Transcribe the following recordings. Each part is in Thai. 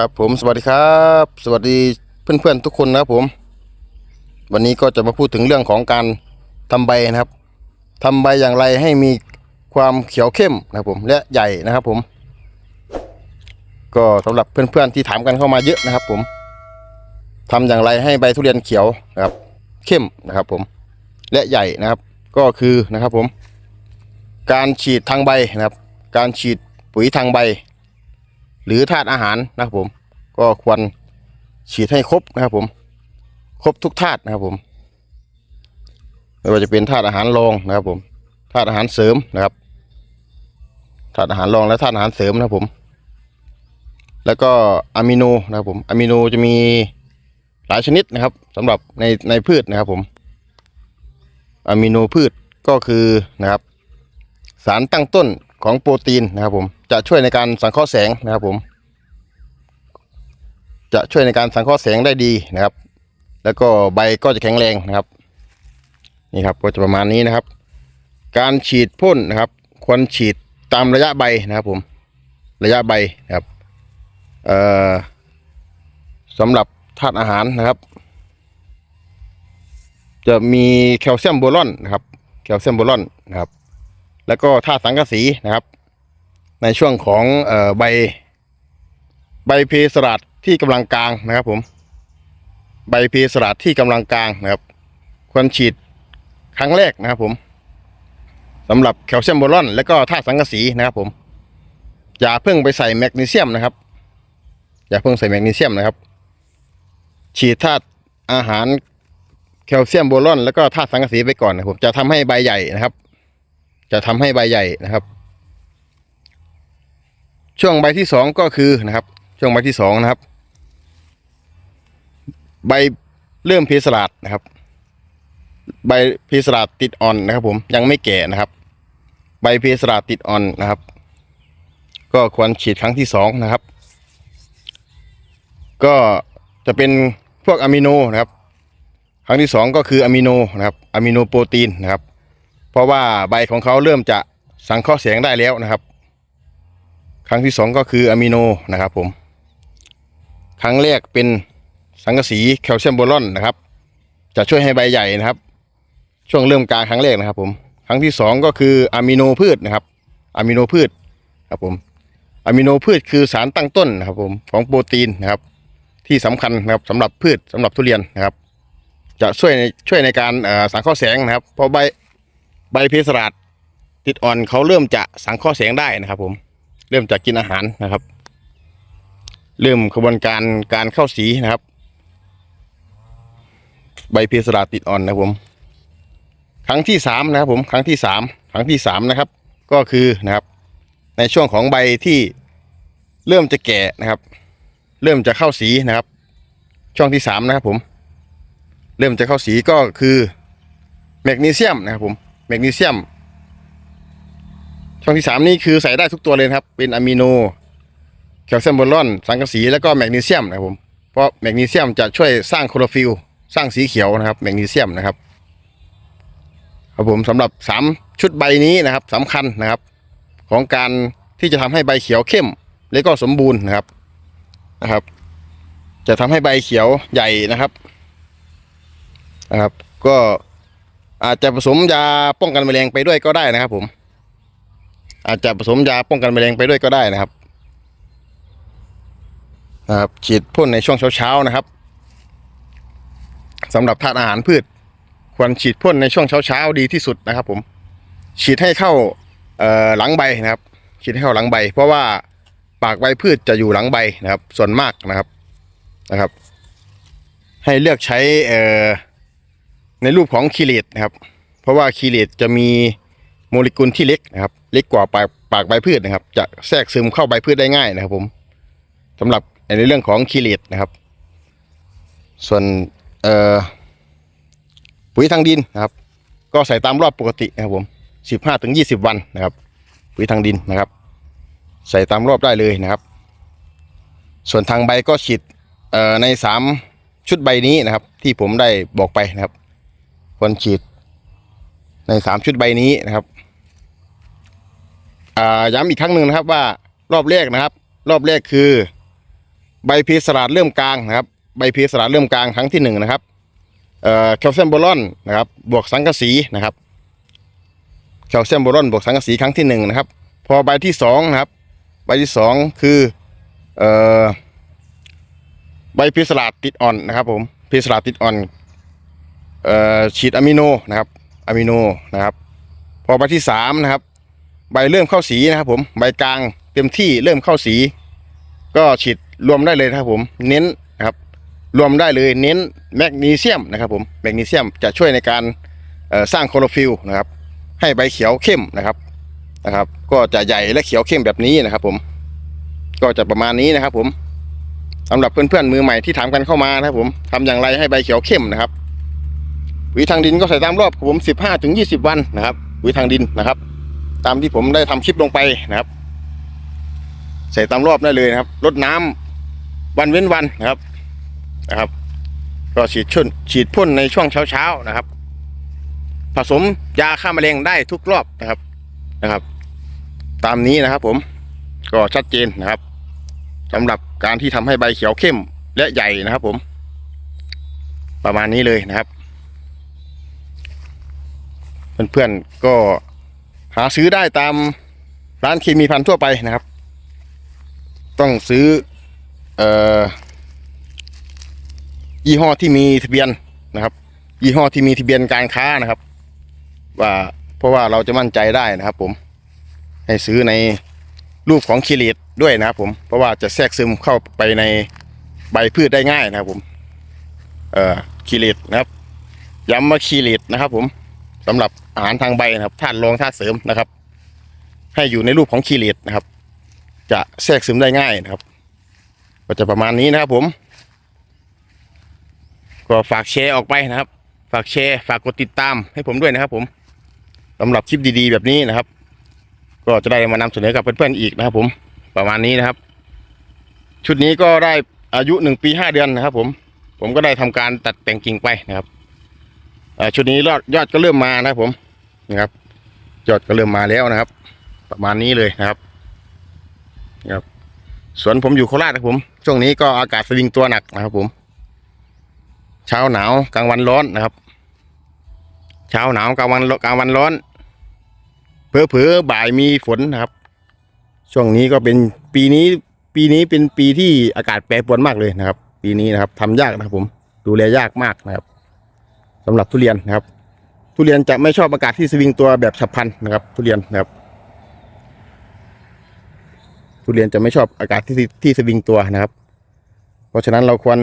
ครับผมสวัสดีครับ สวัสดีเพื่อนๆทุกคนนะครับผม วันนี้ก็จะมาพูดถึงเรื่องของการทำใบนะครับทำใบอย่างไรให้มีความเขียวเข้มนะครับผมและใหญ่นะครับผม ก็สำหรับเพื่อนๆที่ถามกันเข้ามาเยอะนะครับ ผมทำอย่างไรให้ใบทุเรียนเขียวนะครับ เข้มนะครับ ผม และใหญ่นะครับ ก็คือนะครับผม การฉีดทางใบนะครับ การฉีดปุ๋ยทางใบ หรือธาตุอาหารนะครับผม ก็ควรฉีดให้ครบนะครับผม ครบทุกธาตุนะครับผมไม่ว่าจะเป็นธาตุอาหารรองนะครับผมธาตุอาหารเสริมนะครับธาตุอาหารรองและธาตุอาหารเสริมนะครับผม แล้วก็อะมิโนนะครับผมอะมิโนจะมีหลายชนิดนะครับสำหรับในในพืชนะครับผมอะมิโนพืชก็คือนะครับ สารตั้งต้นของโปรตีนนะครับผม จะช่วยในการสังเคราะห์แสงนะครับผม จะช่วยในการสังเคราะห์แสงได้ดีนะครับ แล้วก็ใบก็จะแข็งแรงนะครับ นี่ครับก็จะประมาณนี้นะครับ การฉีดพ่นนะครับ ควรฉีดตามระยะใบนะครับผม ระยะใบนะครับเอ่อสำหรับธาตุอาหารนะครับ จะมีแคลเซียมโบรอนนะครับ แคลเซียมโบรอนนะครับ แล้วก็ธาตุสังกะสีนะครับ ในช่วงของอใบใบเพสลัดที่กำลังกลางนะครับผม ใบเพสลัดที่กำลังกลางนะครับควรฉีดครั้งแรกนะครับผมสำหรับแคลเซียมโบรอนและก็ธาตุสังกะสีนะครับผม อย่าเพิ่งไปใส่แมกนีเซียมนะครับ อย่าเพิ่งใส่แมกนีเซียมนะครับ ฉีดธาตุอาหารแคลเซียมโบรอนแล้วก็ธาตุสังกะสีไปก่อนนะครับผมจะทำให้ใบใหญ่นะครับ จะทำให้ใบใหญ่นะครับ ช่วงใบที่สองก็คือนะครับ ช่วงใบที่สองนะครับ ใบเริ่มเพสลาดนะครับ ใบเพสลาดติดอ่อนนะครับ ผมยังไม่แก่นะครับ ใบเพสลาดติดอ่อนนะครับ ก็ควรฉีดครั้งที่สองนะครับ ก็จะเป็นพวกอะมิโนนะครับ ครั้งที่สองก็คืออะมิโนนะครับอะมิโนโปรตีนนะครับ เพราะว่าใบของเขาเริ่มจะสังเคราะห์แสงได้แล้วนะครับ ครั้งที่สองก็คืออะมิโนนะครับผม ครั้งแรกเป็นสังกะสีแคลเซียมโบรอนนะครับ จะช่วยให้ใบใหญ่นะครับ ช่วงเริ่มกลางครั้งแรกนะครับ ผม ครั้งที่สองก็คืออะมิโนพืชนะครับอะมิโนพืชครับผมอะมิโนพืชคือสารตั้งต้นนะครับผมของโปรตีนนะครับ ที่สำคัญนะครับสำหรับพืชสำหรับทุเรียนนะครับ จะช่วยในช่วยในการสังเคราะห์แสงนะครับ เพราะใบใบเพสราดติดอ่อนเขาเริ่มจะสังเคราะห์แสงได้นะครับผม เริ่มจากกินอาหารนะครับ เริ่มกระบวนการการเข้าสีนะครับ ใบเพสราติดอ่อนนะผม ครั้งที่สามนะครับผมครั้งที่สามครั้งที่สามนะครับ ก็คือนะครับ ในช่วงของใบที่เริ่มจะแก่นะครับ เริ่มจะเข้าสีนะครับ ช่วงที่สามนะครับผม เริ่มจะเข้าสีก็คือแมกนีเซียมนะครับผมแมกนีเซียม ช่องที่สามนี่คือใส่ได้ทุกตัวเลยครับ เป็นอะมิโนแคลเซียมโบรอน สังกะสีแล้วก็แมกนีเซียมนะครับผม เพราะแมกนีเซียมจะช่วยสร้างโคลอฟิลสร้างสีเขียวนะครับ แมกนีเซียมนะครับ ครับผมสำหรับสามชุดใบนี้นะครับสำคัญนะครับ ของการที่จะทำให้ใบเขียวเข้ม และก็สมบูรณ์นะครับนะครับ จะทำให้ใบเขียวใหญ่นะครับนะครับ ก็อาจจะผสมยาป้องกันแมลงไปด้วยก็ได้นะครับผม อาจจะผสมยาป้องกันแมลงไปด้วยก็ได้นะครับนะครับฉีดพ่นในช่วงเช้าๆนะครับสำหรับธาตุอาหารพืช ควรฉีดพ่นในช่วงเช้าๆดีที่สุดนะครับ ผม ฉีดให้เข้าหลังใบนะครับ ฉีดให้เข้าหลังใบ เพราะว่าปากใบพืชจะอยู่หลังใบนะครับ ส่วนมากนะครับนะครับ ให้เลือกใช้ในรูปของคีเลตนะครับ เพราะว่าคีเลตจะมีโมเลกุลที่เล็กนะครับ เล็กกว่าปากปากใบพืชนะครับ จะแทรกซึมเข้าใบพืชได้ง่ายนะครับ ผมสำหรับในเรื่องของคีเลตนะครับ ส่วนเอ่อปุ๋ยทางดินนะครับ ก็ใส่ตามรอบปกตินะครับผมสิบห้าถึงยี่สิบวันนะครับ ปุ๋ยทางดินนะครับ ใส่ตามรอบได้เลยนะครับ ส่วนทางใบก็ฉีดเอ่อในสามชุดใบนี้นะครับ ที่ผมได้บอกไปนะครับควรฉีดในสามชุดใบนี้นะครับ ย้ำอีกครั้งหนึ่งนะครับว่ารอบแรกนะครับ รอบแรกคือ ใบเพสลาดเริ่มกลางนะครับ ใบเพสลาดเริ่มกลางครั้งที่หนึ่งนะครับแคลเซียมโบรอนนะครับบวกสังกะสีนะครับแคลเซียมโบรอนบวกสังกะสีครั้งที่หนึ่งนะครับ พอใบที่สองนะครับ ใบที่สองคือใบเพสลาดติดอ่อนนะครับผมเพสลาดติดอ่อนฉีดอะมิโนนะครับอะมิโนนะครับ พอใบที่สามนะครับ ใบเริ่มเข้าสีนะครับผมใบกลางเต็มที่เริ่มเข้าสี ก็ฉีดรวมได้เลยครับผมเน้นนะครับรวมได้เลยเน้นแมกนีเซียมนะครับผมแมกนีเซียมจะช่วยในการสร้างโคลอฟิลนะครับให้ใบเขียวเข้มนะครับนะครับ ก็จะใหญ่และเขียวเข้มแบบนี้นะครับ ผมก็จะประมาณนี้นะครับ ผมสำหรับเพื่อนๆมือใหม่ที่ถามกันเข้ามานะครับ ผมทำอย่างไรให้ใบเขียวเข้มนะครับปุ๋ยทางดินก็ใส่ตามรอบครับผม 15ถึง20 วันนะครับปุ๋ยทางดินนะครับ ตามที่ผมได้ทำคลิปลงไปนะครับ ใส่ตามรอบได้เลยนะครับรดน้ำวันเว้นวันนะครับนะครับก็ฉีดชุนฉีดพ่นในช่วงเช้าๆนะครับ ผสมยาฆ่าแมลงได้ทุกรอบนะครับนะครับ ตามนี้นะครับผมก็ชัดเจนนะครับสำหรับการที่ทำให้ใบเขียวเข้มและใหญ่นะครับผม ประมาณนี้เลยนะครับ เพื่อนๆก็ หาซื้อได้ตามร้านเคมีพันธุ์ทั่วไปนะครับ ต้องซื้อออยี่ห้อที่มีทะเบียนนะครับ ยี่ห้อที่มีทะเบียนการค้านะครับ ว่าเพราะว่าเราจะมั่นใจได้นะครับ ผม ให้ซื้อในรูปของคีรีดด้วยนะครับผมเพราะว่าจะแทรกซึมเข้าไปในใบพืชได้ง่ายนะครับผมเอ่อคีรีดนะครับย้ำว่าคีรีดนะครับผมสำหรับ อาหารทางใบนะครับธาตุรองธาตุเสริมนะครับ ให้อยู่ในรูปของคีรีดนะครับ จะแทรกซึมได้ง่ายนะครับ ก็จะประมาณนี้นะครับผม ก็ฝากแชร์ออกไปนะครับ ฝากแชร์ฝากกดติดตามให้ผมด้วยนะครับ ผมสำหรับคลิปดีๆ แบบนี้นะครับ ก็จะได้มานำเสนอกับเพื่อนๆอีกนะครับ ผมประมาณนี้นะครับ ชุดนี้ก็ได้อายุหนึ่งปีห้าเดือนนะครับ ผมผมก็ได้ทำการตัดแต่งกิ่งไปนะครับชุดนี้ยอดยอดก็เริ่มมานะครับผม นะครับยอดก็เริ่มมาแล้วนะครับ ประมาณนี้เลยนะครับนะครับสวนผมอยู่โคราชนะผม ช่วงนี้ก็อากาศสวิงตัวหนักนะครับ ผม เช้าหนาวกลางวันร้อนนะครับ เช้าหนาวกลางวันกลางวันร้อนเผลอๆบ่ายมีฝนนะครับ ช่วงนี้ก็เป็นปีนี้ปีนี้เป็นปีที่อากาศแปรปรวนมากเลยนะครับ ปีนี้นะครับทำยากนะครับผมดูแลยากมากนะครับสำหรับทุเรียนนะครับ ทุเรียนจะไม่ชอบอากาศที่สวิงตัวแบบฉับพลันนะครับ ทุเรียนนะครับ ทุเรียนจะไม่ชอบอากาศที่ที่สวิงตัวนะครับ เพราะฉะนั้นเราควร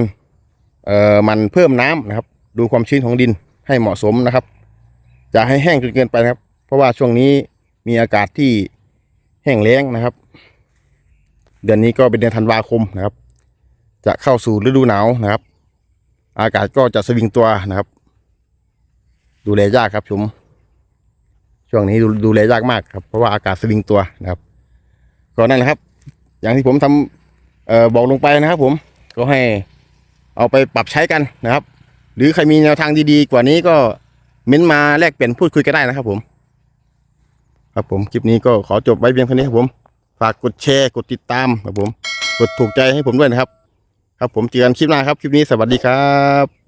เอ่อมันเพิ่มน้ำนะครับ ดูความชื้นของดินให้เหมาะสมนะครับอย่าให้แห้งจนเกินไปนะครับ เพราะว่าช่วงนี้มีอากาศที่แห้งแล้งนะครับ เดือนนี้ก็เป็นเดือนธันวาคมนะครับ จะเข้าสู่ฤดูหนาวนะครับ อากาศก็จะสวิงตัวนะครับ ดูแลยากครับผมช่วงนี้ดูดูแลยากมากครับ เพราะว่าอากาศสวิงตัวนะครับ ก็นั่นแหละครับ อย่างที่ผมทำเอ่อบอกลงไปนะครับ ผมก็ให้เอาไปปรับใช้กันนะครับ หรือใครมีแนวทางดีๆ กว่านี้ก็เม้นมาแลกเปลี่ยนพูดคุยกันได้นะครับ ผม ครับผมคลิปนี้ก็ขอจบไว้เพียงเท่านี้ครับผมฝากกดแชร์กดติดตามครับผม กดถูกใจให้ผมด้วยนะครับ ครับผมเจอกันคลิปหน้าครับ คลิปนี้สวัสดีครับ